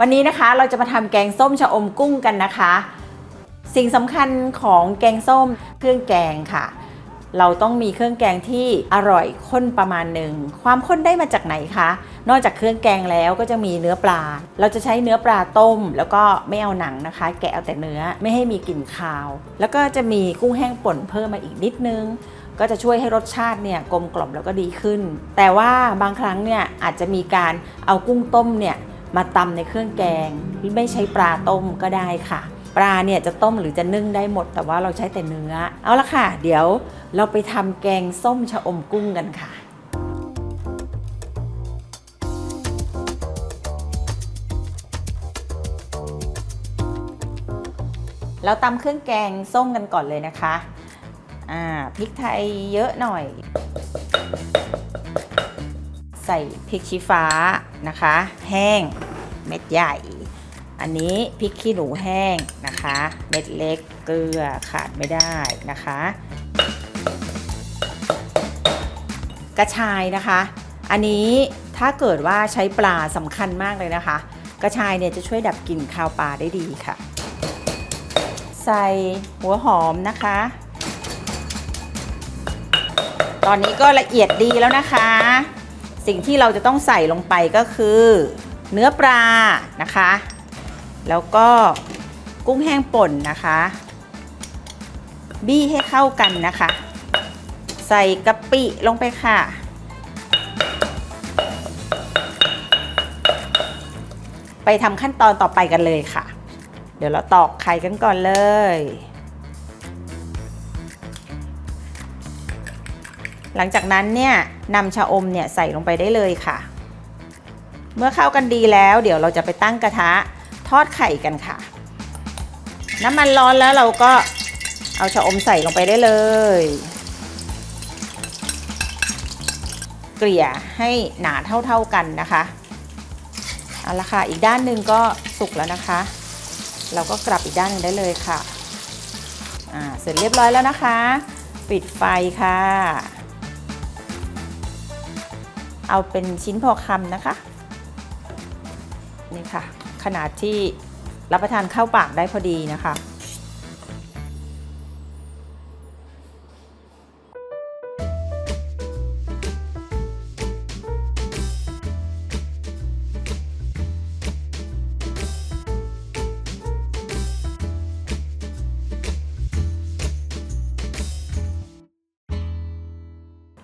วันนี้นะคะเราจะมาทำแกงส้มชะอมกุ้งกันนะคะ สิ่งสำคัญของแกงส้มเครื่องแกงค่ะ เราต้องมีเครื่องแกงที่อร่อยข้นประมาณหนึ่งความข้นได้มาจากไหนคะนอกจากเครื่องแกงแล้วก็จะมีเนื้อปลา เราจะใช้เนื้อปลาต้ม แล้วก็ไม่เอาหนังนะคะ แกะเอาแต่เนื้อไม่ให้มีกลิ่นคาว แล้วก็จะมีกุ้งแห้งป่นเพิ่มมาอีกนิดนึงก็จะช่วยให้รสชาติเนี่ยกลมกล่อมแล้วก็ดีขึ้น แต่ว่าบางครั้งเนี่ยอาจจะมีการเอากุ้งต้มเนี่ย มาตำในเครื่องแกงไม่ใช้ปลาต้มก็ได้ค่ะ ปลาเนี่ยจะต้มหรือจะนึ่งได้หมด แต่ว่าเราใช้แต่เนื้อ เอาละค่ะ เดี๋ยวเราไปทำแกงส้มชะอมกุ้งกันค่ะเราตำเครื่องแกงส้มกันก่อนเลยนะคะ อ่า พริกไทยเยอะหน่อย ใส่พริกชี้ฟ้านะคะ แห้งเม็ดใหญ่ อันนี้พริกขี้หนูแห้งนะคะ เม็ดเล็กเกลือขาดไม่ได้นะคะ กระชายนะคะ อันนี้ถ้าเกิดว่าใช้ปลาสำคัญมากเลยนะคะ กระชายเนี่ยจะช่วยดับกลิ่นคาวปลาได้ดีค่ะ ใส่หัวหอมนะคะ ตอนนี้ก็ละเอียดดีแล้วนะคะ สิ่งที่เราจะต้องใส่ลงไปก็คือ เนื้อปลานะคะ แล้วก็กุ้งแห้งป่นนะคะ บี้ให้เข้ากันนะคะ ใส่กะปิลงไปค่ะ ไปทำขั้นตอนต่อไปกันเลยค่ะ เดี๋ยวเราตอกไข่กันก่อนเลย หลังจากนั้นเนี่ยนำชะอมเนี่ยใส่ลงไปได้เลยค่ะ เมื่อเข้ากันดีแล้ว เดี๋ยวเราจะไปตั้งกระทะทอดไข่กันค่ะ น้ำมันร้อนแล้วเราก็เอาชะอมใส่ลงไปได้เลย เกลี่ยให้หนาเท่าๆกันนะคะเอาละค่ะอีกด้านหนึ่งก็สุกแล้วนะคะ เราก็กลับอีกด้านนึงได้เลยค่ะ อ่าเสร็จเรียบร้อยแล้วนะคะ ปิดไฟค่ะ เอาเป็นชิ้นพอคำนะคะ นี่ค่ะ ขนาดที่รับประทานเข้าปากได้พอดีนะคะ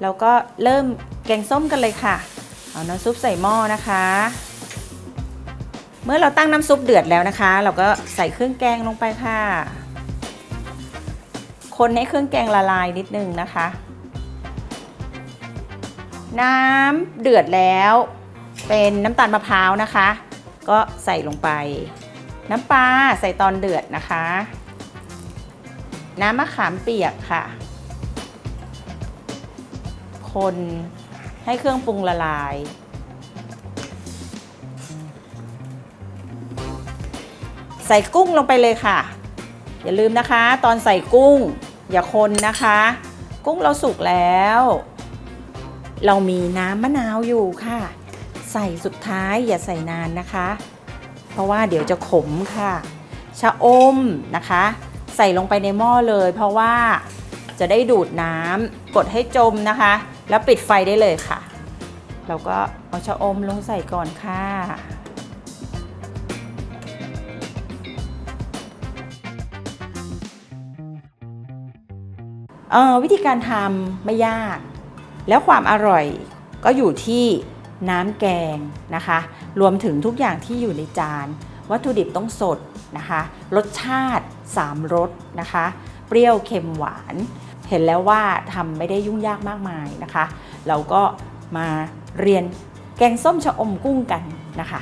เราก็เริ่ม แกงส้มกันเลยค่ะ เอาน้ำซุปใส่หม้อนะคะ เมื่อเราตั้งน้ำซุปเดือดแล้วนะคะ เราก็ใส่เครื่องแกงลงไปค่ะ คนให้เครื่องแกงละลายนิดนึงนะคะ น้ำเดือดแล้ว เป็นน้ำตาลมะพร้าวนะคะ ก็ใส่ลงไป น้ำปลาใส่ตอนเดือดนะคะ น้ำมะขามเปียกค่ะคน ให้เครื่องปรุงละลาย ใส่กุ้งลงไปเลยค่ะ อย่าลืมนะคะ ตอนใส่กุ้ง อย่าคนนะคะ กุ้งเราสุกแล้ว เรามีน้ำมะนาวอยู่ค่ะ ใส่สุดท้ายอย่าใส่นานนะคะ เพราะว่าเดี๋ยวจะขมค่ะชะอมนะคะ ใส่ลงไปในหม้อเลย เพราะว่าจะได้ดูดน้ำกดให้จมนะคะ แล้วปิดไฟได้เลยค่ะ เราก็เอาชะอมลงใส่ก่อนค่ะเอ่อวิธีการทำไม่ยาก แล้วความอร่อยก็อยู่ที่น้ำแกงนะคะ รวมถึงทุกอย่างที่อยู่ในจาน วัตถุดิบต้องสดนะคะ รสชาติ 3รสนะคะ เปรี้ยวเค็มหวาน เห็นแล้วว่าทำไม่ได้ยุ่งยากมากมายนะคะ เราก็มา เรียนแกงส้มชะอมกุ้งกันนะคะ